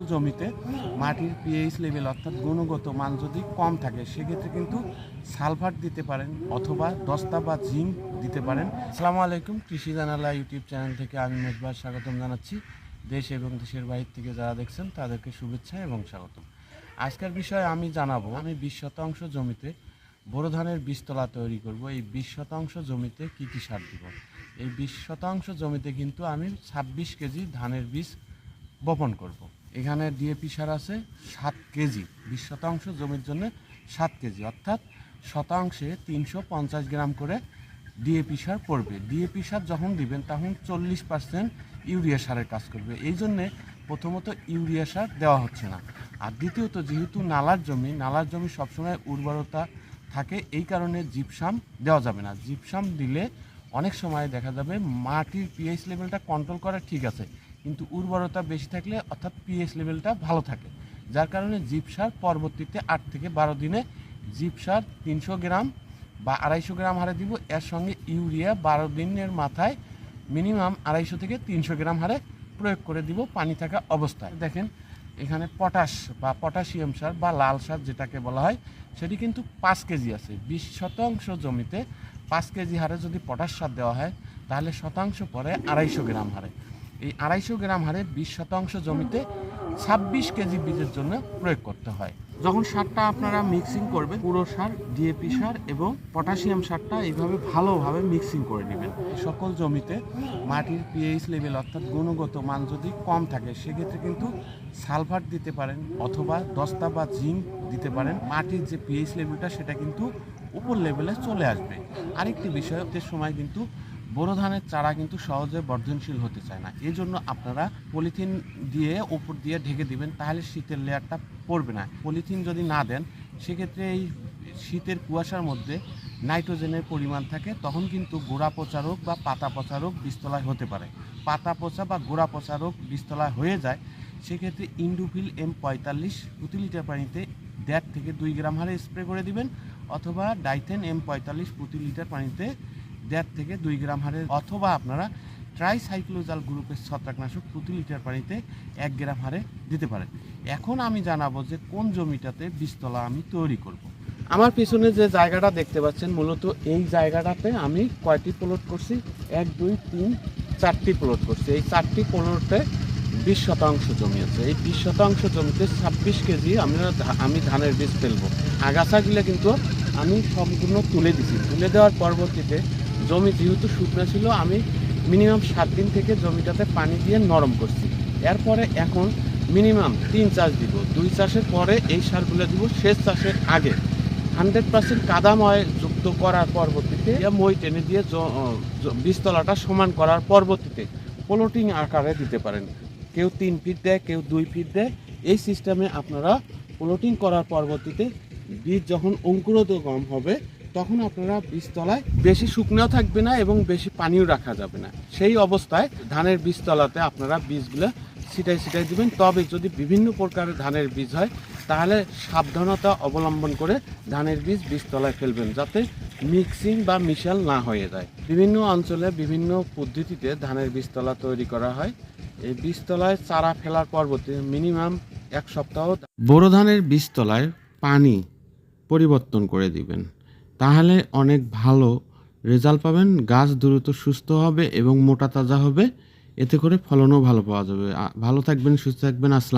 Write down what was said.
জমিতে মাটির pH level অর্থাৎ গুণগত মান যদি কম থাকে, সেক্ষেত্রে কিন্তু সালফার দিতে পারেন অথবা দস্তা বা জিঙ্ক দিতে পারেন। আসসালামু আলাইকুম, কৃষি জানালা ইউটিউব চ্যানেল থেকে আমি মেজবার স্বাগতম জানাচ্ছি। দেশ এবং দেশের বাইরে থেকে যারা দেখছেন, তাদেরকে শুভেচ্ছা এবং স্বাগতম। আজকের বিষয়ে আমি জানাব, আমি বিশ শতাংশ জমিতে বোরো ধানের বীজতলা তৈরি করব। এই বিশ শতাংশ জমিতে কী কী সার দিব? এই বিশ শতাংশ জমিতে কিন্তু আমি ছাব্বিশ কেজি ধানের বীজ বপন করব। এখানে ডিএপি সার আছে সাত কেজি, বিশ শতাংশ জমির জন্য সাত কেজি, অর্থাৎ শতাংশে তিনশো পঞ্চাশ গ্রাম করে ডিএপি সার পড়বে। ডিএপি সার যখন দিবেন, তখন চল্লিশ পার্সেন্ট ইউরিয়া সারের কাজ করবে। এই জন্যে প্রথমত ইউরিয়া সার দেওয়া হচ্ছে না। আর দ্বিতীয়ত, যেহেতু নালার জমি নালার জমি সবসময় উর্বরতা থাকে, এই কারণে জিপসাম দেওয়া যাবে না। জিপসাম দিলে অনেক সময় দেখা যাবে মাটির পিএইচ লেভেলটা কন্ট্রোল করা ঠিক আছে। কিন্তু উর্বরতা বেশি থাকলে অর্থাৎ পিএইচ লেভেলটা ভালো থাকে। যার কারণে জিপ সার পরবর্তীতে আট থেকে বারো দিনে জিপ সার তিনশো গ্রাম বা আড়াইশো গ্রাম হারে দিব। এর সঙ্গে ইউরিয়া বারো দিনের মাথায় মিনিমাম আড়াইশো থেকে তিনশো গ্রাম হারে প্রয়োগ করে দিব পানি থাকা অবস্থায়। দেখেন, এখানে পটাশ বা পটাশিয়াম সার বা লাল সার যেটাকে বলা হয়, সেটি কিন্তু পাঁচ কেজি আছে। বিশ শতাংশ জমিতে পাঁচ কেজি হারে যদি পটাশ সার দেওয়া হয়, তাহলে শতাংশ পরে আড়াইশো গ্রাম হারে। এই আড়াইশো গ্রাম হারে বিশ শতাংশ জমিতে ছাব্বিশ কেজি বীজের জন্য প্রয়োগ করতে হয়। যখন সারটা আপনারা মিক্সিং করবেন, পুরো সার ডিএপি সার এবং পটাশিয়াম সারটা এইভাবে ভালোভাবে মিক্সিং করে নেবেন। সকল জমিতে মাটির পিএইচ লেভেল অর্থাৎ গুণগত মান যদি কম থাকে, সেক্ষেত্রে কিন্তু সালফার দিতে পারেন অথবা দস্তা বা জিঙ্ক দিতে পারেন। মাটির যে পিএইচ লেভেলটা সেটা কিন্তু উপর লেভেলে চলে আসবে। আরেকটি বিষয় সময় কিন্তু বোরো ধানের চারা কিন্তু সহজে বর্ধনশীল হতে চায় না। এই জন্য আপনারা পলিথিন দিয়ে উপর দিয়ে ঢেকে দিবেন, তাহলে শীতের লেয়ারটা পড়বে না। পলিথিন যদি না দেন, সেক্ষেত্রে এই শীতের কুয়াশার মধ্যে নাইট্রোজেনের পরিমাণ থাকে, তখন কিন্তু গোড়া পচা রোগ বা পাতা পচা রোগ বিস্তলায় হতে পারে। পাতা পচা বা গোড়া পচা রোগ বিস্তলায় হয়ে যায়, সেক্ষেত্রে ইন্ডুফিল এম পঁয়তাল্লিশ প্রতি লিটার পানিতে দেড় থেকে দুই গ্রাম হারে স্প্রে করে দিবেন, অথবা ডাইথেন এম পঁয়তাল্লিশ প্রতি লিটার পানিতে দেড় থেকে দুই গ্রাম হারে অথবা আপনারা ট্রাইসাইক্লোজাল গ্রুপের ছত্রাকনাশক প্রতি লিটার পানিতে এক গ্রাম হারে দিতে পারেন। এখন আমি জানাব যে কোন জমিটাতে বীজতলা আমি তৈরি করব। আমার পিছনে যে জায়গাটা দেখতে পাচ্ছেন, মূলত এই জায়গাটাতে আমি কয়টি প্লট করছি? এক, দুই, তিন, চারটি প্লট করছি। এই চারটি প্লটে বিশ শতাংশ জমি আছে। এই বিশ শতাংশ জমিতে ছাব্বিশ কেজি আমরা আমি ধানের বীজ ফেলব। আগাছাগুলো কিন্তু আমি সম্পূর্ণ তুলে দিছি। তুলে দেওয়ার পরবর্তীতে জমি যেহেতু শুকনো ছিল, আমি মিনিমাম সাত দিন থেকে জমিটাতে পানি দিয়ে নরম করছি। এরপরে এখন মিনিমাম তিন চাষ দিব। দুই চাষের পরে এই সারগুলো দিব শেষ চাষের আগে। হান্ড্রেড পার্সেন্ট কাদাময় যুক্ত করার পরবর্তীতে মই টেনে দিয়ে বীজতলাটা সমান করার পরবর্তীতে প্লোটিং আকারে দিতে পারেন। কেউ তিন ফিট দেয়, কেউ দুই ফিট দেয়। এই সিস্টেমে আপনারা প্লোটিং করার পরবর্তীতে বীজ যখন অঙ্কুরোদগম হবে তখন আপনারা বীজতলায় বেশি শুকনাও থাকবে না এবং বেশি পানিও রাখা যাবে না। সেই অবস্থায় ধানের বীজতলাতে আপনারা বীজগুলো ছিটাই ছিটাই দিবেন। তবে যদি বিভিন্ন প্রকারের ধানের বীজ হয় তাহলে সাবধানতা অবলম্বন করে ধানের বীজ বীজতলায় ফেলবেন যাতে মিক্সিং বা মিশাল না হয়ে যায়। বিভিন্ন অঞ্চলে বিভিন্ন পদ্ধতিতে ধানের বীজতলা তৈরি করা হয়। এই বীজতলায় চারা ফেলার পরবর্তী মিনিমাম এক সপ্তাহ বোরো ধানের বীজতলায় পানি পরিবর্তন করে দিবেন। তাহলে অনেক ভালো রেজাল্ট পাবেন, গাছ দ্রুত সুস্থ হবে এবং মোটা তাজা হবে, এতে করে ফলনও ভালো পাওয়া যাবে। ভালো থাকবেন, সুস্থ থাকবেন, আসসালাম।